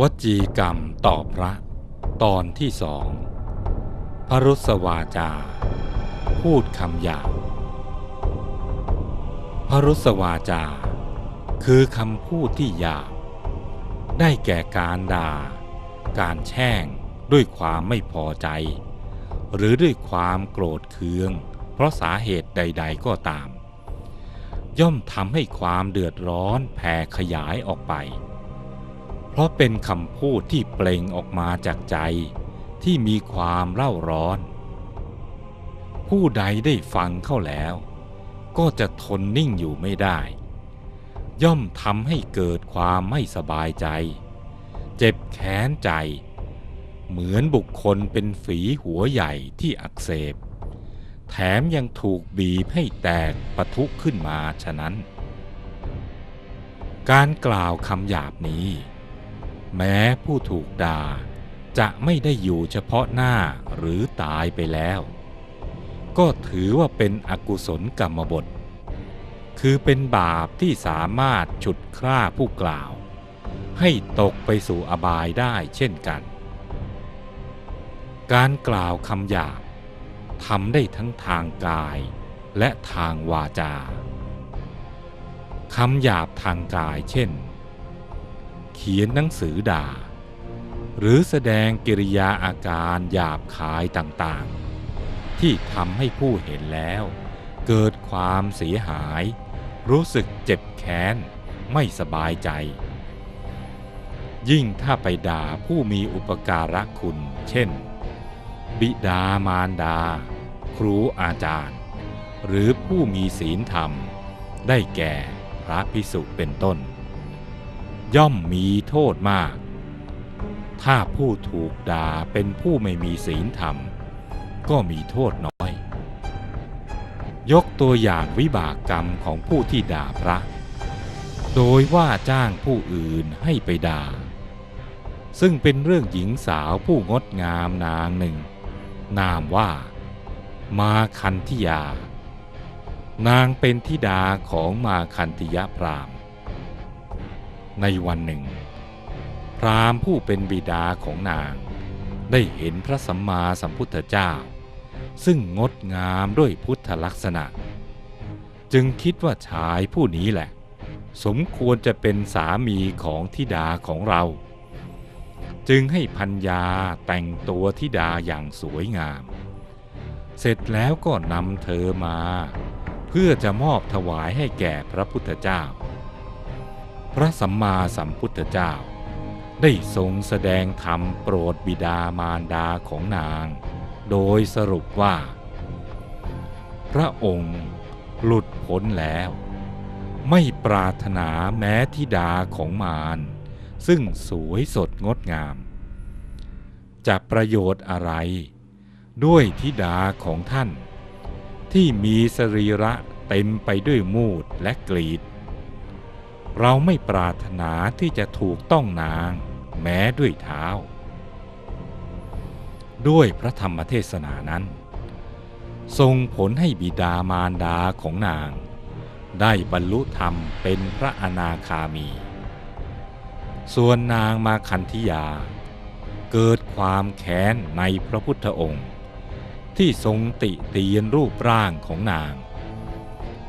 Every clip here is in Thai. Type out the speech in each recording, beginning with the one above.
วจีกรรมต่อพระ ตอนที่สองพระรุษวาจา พูดคำหยาบพระรุษวาจา คือคำพูดที่หยาบได้แก่การด่า การแช่งด้วยความไม่พอใจ หรือด้วยความโกรธเคือง เพราะสาเหตุใด ๆ ก็ตาม ย่อมทำให้ความเดือดร้อนแผ่ขยายออกไป เพราะเป็นคำพูดที่เปล่งออกมาจากใจที่มีความเล่าร้อน ผู้ใดได้ฟังเข้าแล้ว ก็จะทนนิ่งอยู่ไม่ได้ ย่อมทำให้เกิดความไม่สบายใจ เจ็บแค้นใจ เหมือนบุคคลเป็นฝีหัวใหญ่ที่อักเสบ แถมยังถูกบีบให้แตกปะทุขึ้นมาฉะนั้น การกล่าวคำหยาบนี้ แม้ผู้ถูกด่าจะไม่ได้อยู่เฉพาะหน้าหรือตายไปแล้ว ก็ถือว่าเป็นอกุศลกรรมบท คือเป็นบาปที่สามารถฉุดคร่าผู้กล่าว ให้ตกไปสู่อบายได้เช่นกัน การกล่าวคำหยาบทำได้ทั้งทางกายและทางวาจาคำหยาบทางกายเช่น ขียนหนังสือด่า หรือแสดงกิริยาอาการหยาบคายต่างๆ ที่ทำให้ผู้เห็นแล้ว เกิดความเสียหาย รู้สึกเจ็บแค้น ไม่สบายใจ ยิ่งถ้าไปด่าผู้มีอุปการะคุณ เช่น บิดามารดา ครูอาจารย์ หรือผู้มีศีลธรรม ได้แก่พระพิสุเป็นต้น ย่อมมีโทษมาก ถ้าผู้ถูกด่าเป็นผู้ไม่มีศีลธรรม ก็มีโทษน้อย ยกตัวอย่างวิบากกรรมของผู้ที่ด่าพระ โดยว่าจ้างผู้อื่นให้ไปด่า ซึ่งเป็นเรื่องหญิงสาวผู้งดงามนางหนึ่ง นามว่า มาคันธิยา นางเป็นธิดาของมาคันธิยพรามณ์ ในวันหนึ่ง พรามผู้เป็นบิดาของนางได้เห็นพระสัมมาสัมพุทธเจ้า ซึ่งงดงามด้วยพุทธลักษณะ จึงคิดว่าชายผู้นี้แหละ สมควรจะเป็นสามีของธิดาของเรา จึงให้พัญญาแต่งตัวธิดาอย่างสวยงาม เสร็จแล้วก็นำเธอมา เพื่อจะมอบถวายให้แก่พระพุทธเจ้า พระสัมมาสัมพุทธเจ้า ได้ทรงแสดงธรรมโปรดบิดามารดาของนาง โดยสรุปว่า พระองค์หลุดพ้นแล้ว ไม่ปรารถนาแม้ทิดาของมารซึ่งสวยสดงดงาม จะประโยชน์อะไร ด้วยทิดาของท่าน ที่มีสรีระเต็มไปด้วยมูดและกรีด เราไม่ปรารถนาที่จะถูกต้องนาง แม้ด้วยเท้า ด้วยพระธรรมเทศนานั้น ทรงผลให้บิดามารดาของนาง ได้บรรลุธรรมเป็นพระอนาคามี ส่วนนางมาคันธิยา เกิดความแค้นในพระพุทธองค์ ที่ทรงติเตียนรูปร่างของนาง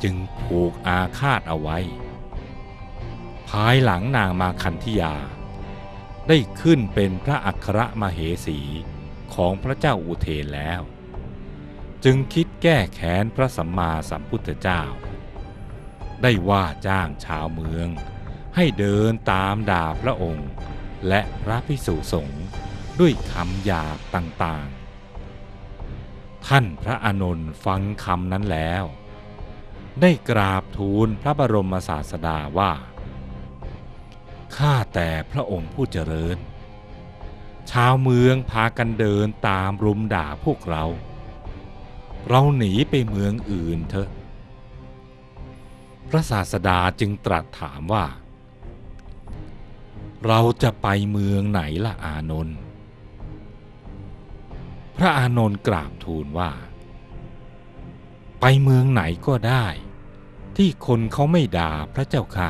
จึงผูกอาฆาตเอาไว้ ภายหลังนางมาคันธยา ได้ขึ้นเป็นพระอัครมเหสีของพระเจ้าอุเทนแล้ว จึงคิดแก้แค้นพระสัมมาสัมพุทธเจ้า ได้ว่าจ้างชาวเมือง ให้เดินตามด่าพระองค์ และพระพิสุสงฆ์ด้วยคำหยาบต่างๆ ท่านพระอานนท์ฟังคำนั้นแล้ว ได้กราบทูลพระบรมศาสดาว่า ข้าแต่พระองค์ผู้เจริญ ชาวเมืองพากันเดินตามรุมด่าพวกเรา เราหนีไปเมืองอื่นเถอะ พระศาสดาจึงตรัสถามว่า เราจะไปเมืองไหนล่ะอานนท์พระอานนท์กราบทูลว่า ไปเมืองไหนก็ได้ ที่คนเขาไม่ด่าพระเจ้าค่ะ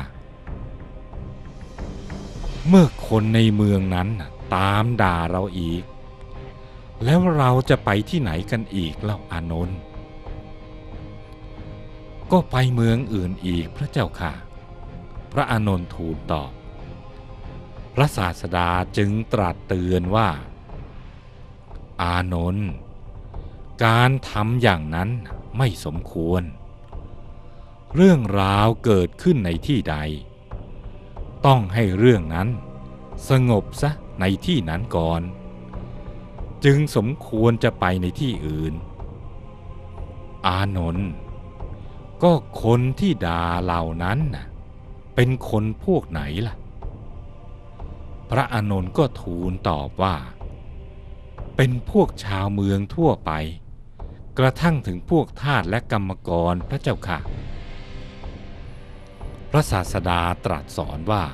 เมื่อคนในเมืองนั้นตามด่าเราอีก แล้วเราจะไปที่ไหนกันอีกเล่าอานนท์ก็ไปเมืองอื่นอีกพระเจ้าค่ะ พระอานนท์ทูลตอบ พระศาสดาจึงตรัสเตือนว่า อานนท์การทำอย่างนั้นไม่สมควร เรื่องราวเกิดขึ้นในที่ใด ต้องให้เรื่องนั้น สงบซะในที่นั้นก่อน จึงสมควรจะไปในที่อื่น อานนท์ก็คนที่ด่าเหล่านั้นน่ะเป็นคนพวกไหนล่ะ พระอานนท์ก็ทูลตอบว่า เป็นพวกชาวเมืองทั่วไป กระทั่งถึงพวกทาสและกรรมกรพระเจ้าค่ะ ระศาสดาตรัสสอนว่า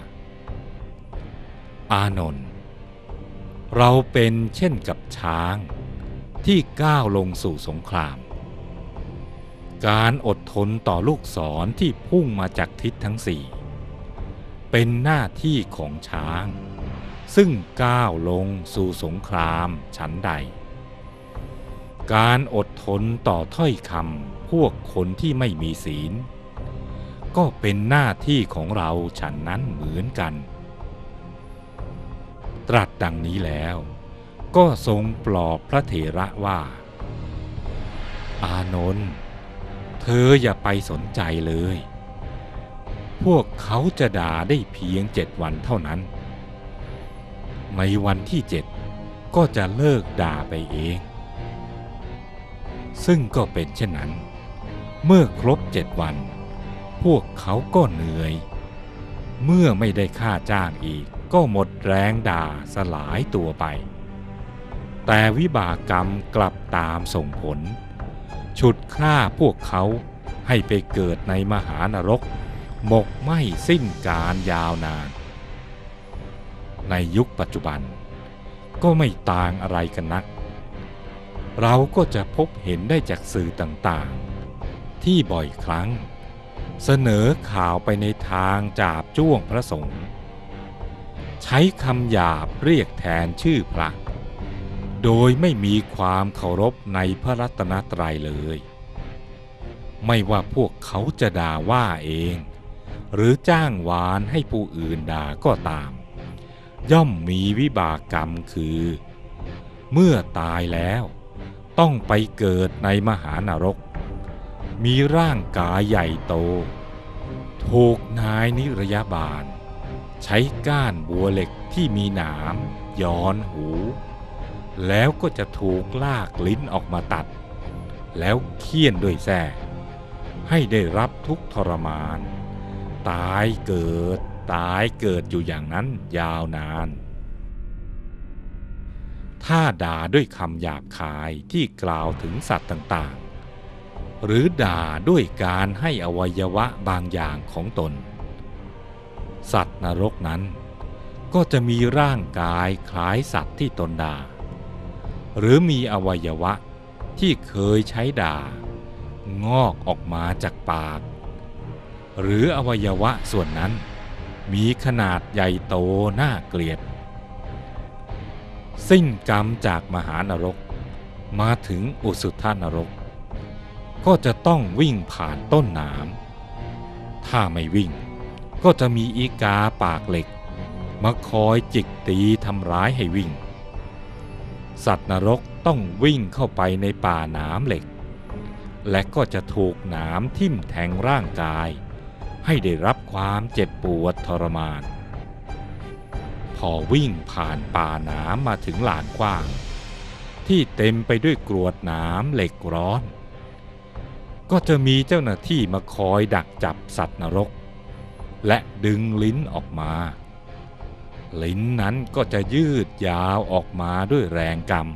อานนท์เราเป็นเช่นกับช้างที่ก้าวลงสู่สงคราม การอดทนต่อลูกศรที่พุ่งมาจากทิศทั้งสี่เป็นหน้าที่ของช้าง ซึ่งก้าวลงสู่สงครามฉันใด การอดทนต่อถ้อยคำพวกคนที่ไม่มีศีล ก็เป็นหน้าที่ของเราฉันนั้นเหมือนกัน ตรัสดังนี้แล้ว ก็ทรงปลอบพระเถระว่า อานนท์เธออย่าไปสนใจเลย พวกเขาจะด่าได้เพียงเจ็ดวันเท่านั้น ในวันที่เจ็ดก็จะเลิกด่าไปเอง ซึ่งก็เป็นเช่นนั้น เมื่อครบเจ็ดวัน พวกเขาก็เหนื่อย เมื่อไม่ได้ค่าจ้างอีกก็หมดแรงด่าสลายตัวไป แต่วิบากกรรมกลับตามส่งผล ฉุดฆ่าพวกเขาให้ไปเกิดในมหานรก หมกไหม้สิ้นการยาวนาน ในยุคปัจจุบัน ก็ไม่ต่างอะไรกันนัก เราก็จะพบเห็นได้จากสื่อต่างๆ ที่บ่อยครั้ง เสนอข่าวไปในทางจาบจ้วงพระสงฆ์ใช้คำหยาบเรียกแทนชื่อพระ โดยไม่มีความเคารพในพระรัตนตรัยเลย ไม่ว่าพวกเขาจะด่าว่าเอง หรือจ้างวานให้ผู้อื่นด่าก็ตาม ย่อมมีวิบากกรรมคือ เมื่อตายแล้ว ต้องไปเกิดในมหานรก มีร่างกายใหญ่โต ถูกนายนิรยาบาล ใช้ก้านบัวเหล็กที่มีหนามย้อนหู แล้วก็จะถูกลากลิ้นออกมาตัด แล้วเคี่ยนด้วยแส้ให้ได้รับทุกทรมาน ตายเกิดตายเกิดอยู่อย่างนั้นยาวนาน ถ้าด่าด้วยคำหยาบคายที่กล่าวถึงสัตว์ต่างๆ หรือด่าด้วยการให้อวัยวะบางอย่างของตน สัตว์นรกนั้น ก็จะมีร่างกายคล้ายสัตว์ที่ตนด่า หรือมีอวัยวะที่เคยใช้ด่า งอกออกมาจากปาก หรืออวัยวะส่วนนั้น มีขนาดใหญ่โตน่าเกลียด สิ้นกรรมจากมหานรกมาถึงอุสุทธานรก ก็จะต้องวิ่งผ่านต้นหนาม ถ้าไม่วิ่ง ก็จะมีอีกาปากเหล็ก มาคอยจิกตีทำร้ายให้วิ่ง สัตว์นรกต้องวิ่งเข้าไปในป่าหนามเหล็ก และก็จะถูกหนามทิ่มแทงร่างกาย ให้ได้รับความเจ็บปวดทรมาน พอวิ่งผ่านป่าหนามมาถึงลานกว้าง ที่เต็มไปด้วยกรวดหนามเหล็กร้อน ก็จะมีเจ้าหน้าที่มาคอยดักจับสัตว์นรก และดึงลิ้นออกมา ลิ้นนั้นก็จะยืดยาวออกมาด้วยแรงกรรม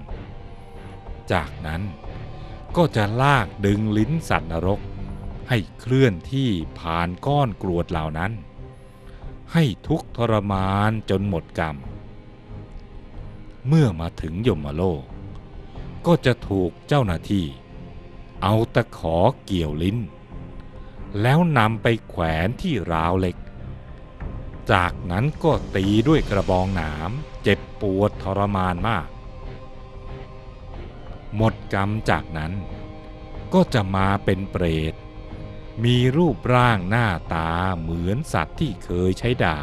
จากนั้นก็จะลากดึงลิ้นสัตว์นรก ให้เคลื่อนที่ผ่านก้อนกรวดเหล่านั้น ให้ทุกทรมานจนหมดกรรม เมื่อมาถึงยมโลก ก็จะถูกเจ้าหน้าที่ เอาตะขอเกี่ยวลิ้น แล้วนำไปแขวนที่ราวเหล็ก จากนั้นก็ตีด้วยกระบองหนามเจ็บปวดทรมานมาก หมดกรรมจากนั้นก็จะมาเป็นเปรต มีรูปร่างหน้าตาเหมือนสัตว์ที่เคยใช้ด่า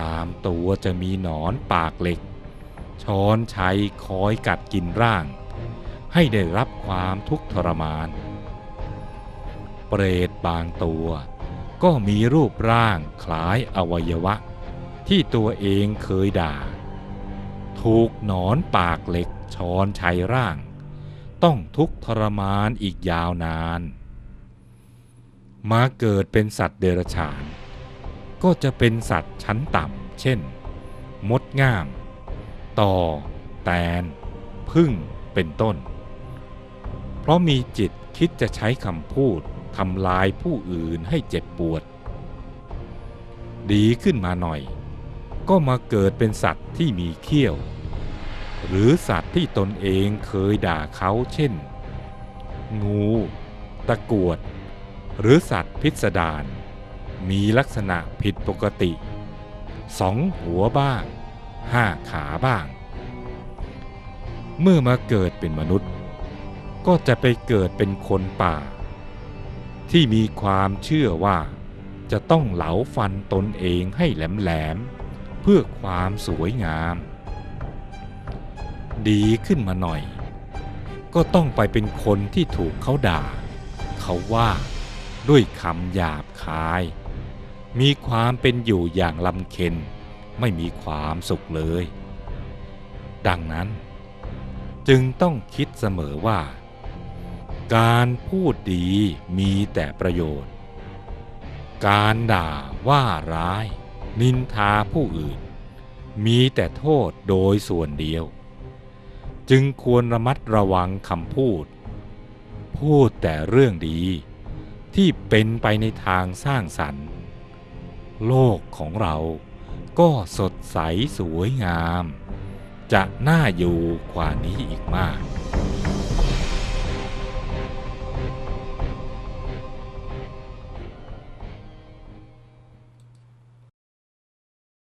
ตามตัวจะมีหนอนปากเหล็ก ช้อนชัยคอยกัดกินร่าง ให้ได้รับความทุกข์ทรมาน เปรตบางตัว ก็มีรูปร่างคล้ายอวัยวะ ที่ตัวเองเคยด่า ถูกหนอนปากเหล็กช้อนชัยร่าง ต้องทุกข์ทรมานอีกยาวนาน มาเกิดเป็นสัตว์เดรัจฉาน ก็จะเป็นสัตว์ชั้นต่ำเช่น มดง่าม ต่อ แตน พึ่งเป็นต้น เพราะมีจิตคิดจะใช้คำพูดทำลายผู้อื่นให้เจ็บปวด ดีขึ้นมาหน่อย ก็มาเกิดเป็นสัตว์ที่มีเขี้ยว หรือสัตว์ที่ตนเองเคยด่าเขาเช่น งู ตะกรวด หรือสัตว์พิสดารมีลักษณะผิดปกติ สองหัวบ้าง ห้าขาบ้าง เมื่อมาเกิดเป็นมนุษย์ ก็จะไปเกิดเป็นคนป่า ที่มีความเชื่อว่าจะต้องเหลาฟันตนเองให้แหลมๆเพื่อความสวยงาม ดีขึ้นมาหน่อย ก็ต้องไปเป็นคนที่ถูกเขาด่า เขาว่าด้วยคำหยาบคาย มีความเป็นอยู่อย่างลำเค็นไม่มีความสุขเลย ดังนั้นจึงต้องคิดเสมอว่า การพูดดีมีแต่ประโยชน์ การด่าว่าร้าย นินทาผู้อื่น มีแต่โทษโดยส่วนเดียว จึงควรระมัดระวังคำพูด พูดแต่เรื่องดีที่เป็นไปในทางสร้างสรรค์ โลกของเราก็สดใสสวยงาม จะน่าอยู่กว่านี้อีกมาก